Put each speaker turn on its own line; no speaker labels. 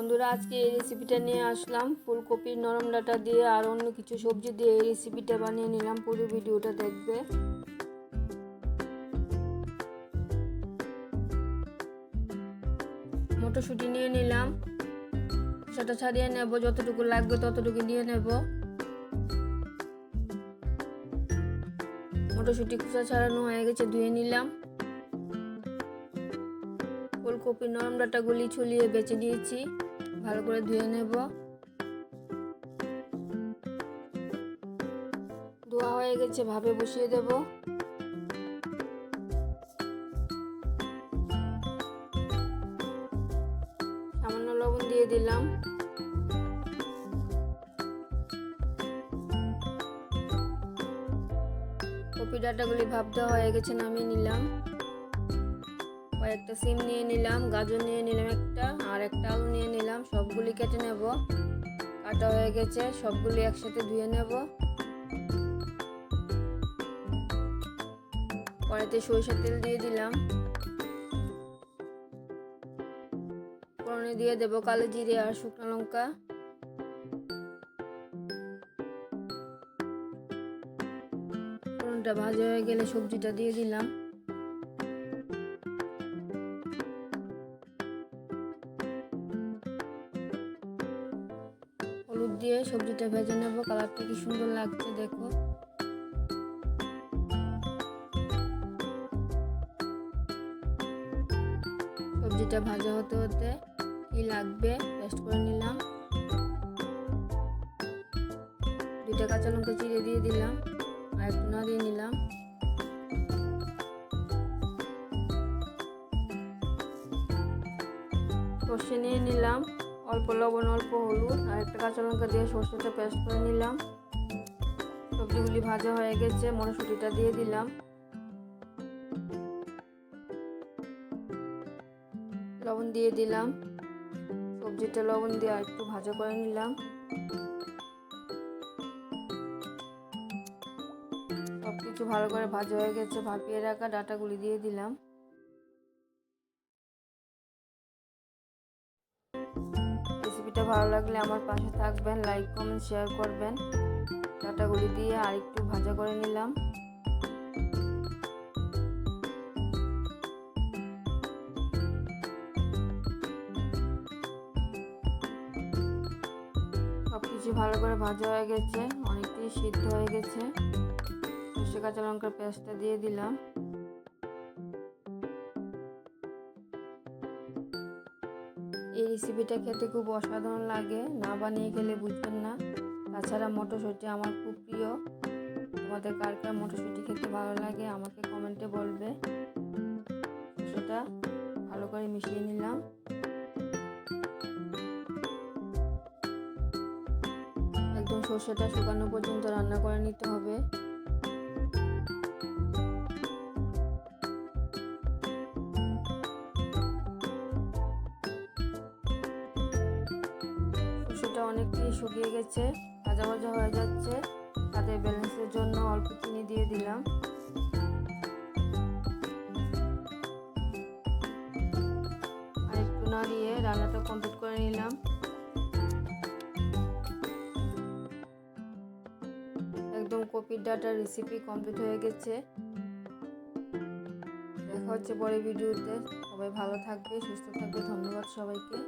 বন্ধুরা, আজকে এই রেসিপিটা নিয়ে আসলাম। ফুলকপির নরম ডাটা দিয়ে আর অন্য কিছু সবজি দিয়ে এই রেসিপিটা বানিয়ে নিলাম। পুরো ভিডিওটা দেখবে। মটরশুঁটি নিয়ে নিলাম। সেটা ছাড়িয়ে নেব, যতটুকু লাগবে ততটুকু নিয়ে নেব। মটরশুঁটি কুচা ছাড়ানো হয়ে গেছে, ধুয়ে নিলাম। ফুলকপি নরম ডাটাগুলি ছুলিয়ে বেছে দিয়েছি ভালো করে ধুয়ে নেব। ধোয়া হয়ে গেছে ভাবে বসিয়ে দেব। সামান্য লবণ দিয়ে দিলাম। কপি ডাটাগুলি ভাব দেওয়া হয়ে গেছে, নামিয়ে নিলাম। কয়েকটা সিম নিয়ে নিলাম, গাজর নিয়ে নিলাম একটা, আর একটা আলু নিয়ে নিলাম, সবগুলি কেটে নেব। কাটা হয়ে গেছে, সবগুলি একসাথে ধুয়ে নেব। কড়াইতে সরিষার তেল দিয়ে দিলাম। ফোড়নে দিয়ে দেব কালো জিরে আর শুকনো লঙ্কা। ফোড়নটা ভাজা হয়ে গেলে সবজিটা দিয়ে দিলাম। দিয়ে সবজিটা ভেজে নেব। কালারটা কি সুন্দর লাগছে দেখো। সবজিটা ভাজা হতে হতে কি লাগবে পেস্ট করে নিলাম। দুইটা কাঁচা লঙ্কা চিড়ে দিয়ে দিলাম আর একটু দিয়ে নিলাম। সর্ষে নিয়ে নিলাম। অল্প লবণ, অল্প হলুদ আর একটা কাঁচা লঙ্কা দিয়ে সর্ষেটা পেস্ট করে নিলাম। সবজিগুলি ভাজা হয়ে গেছে, মটরশুঁটিটা দিয়ে দিলাম। লবণ দিয়ে দিলাম। সবজিটা লবণ দিয়ে একটু ভাজা করে নিলাম। সব কিছু ভালো করে ভাজা হয়ে গেছে, ভাপিয়ে রাখা ডাটাগুলি দিয়ে দিলাম। ভালো লাগলে আমার পাশে থাকবেন লাইক কমেন্ট শেয়ার করবেন। ডাটাগুলি দিয়ে আর একটু ভাজা করে নিলাম। সব কিছু ভালো করে ভাজা হয়ে গেছে, অনেকটাই সিদ্ধ হয়ে গেছে। সর্ষে কাঁচা লঙ্কার পেঁয়াজটা দিয়ে দিলাম। রেসিপিটা খেতে খুব অসাধারণ লাগে, না বানিয়ে খেলে বুঝবেন না। তাছাড়া মটরশুঁটি আমার খুব প্রিয়। তোমাদের কার কার মটরশুঁটি খেতে ভালো লাগে আমাকে কমেন্টে বলবে। সেটা ভালো করে মিশিয়ে নিলাম। একদম সর্ষেটা শুকানো পর্যন্ত রান্না করে নিতে হবে। সর্ষেটা অনেকটাই শুকিয়ে গেছে ভাজা ভাজা হয়ে যাচ্ছে। তাতে ব্যালেন্সের জন্য অল্প চিনি দিয়ে দিলাম। আর একটু না নাড়িয়ে রান্নাটা কমপ্লিট করে নিলাম। একদম কপির ডাটার রেসিপি কমপ্লিট হয়ে গেছে। দেখা হচ্ছে পরে ভিডিওতে। সবাই ভালো থাকবে, সুস্থ থাকবে। ধন্যবাদ সবাইকে।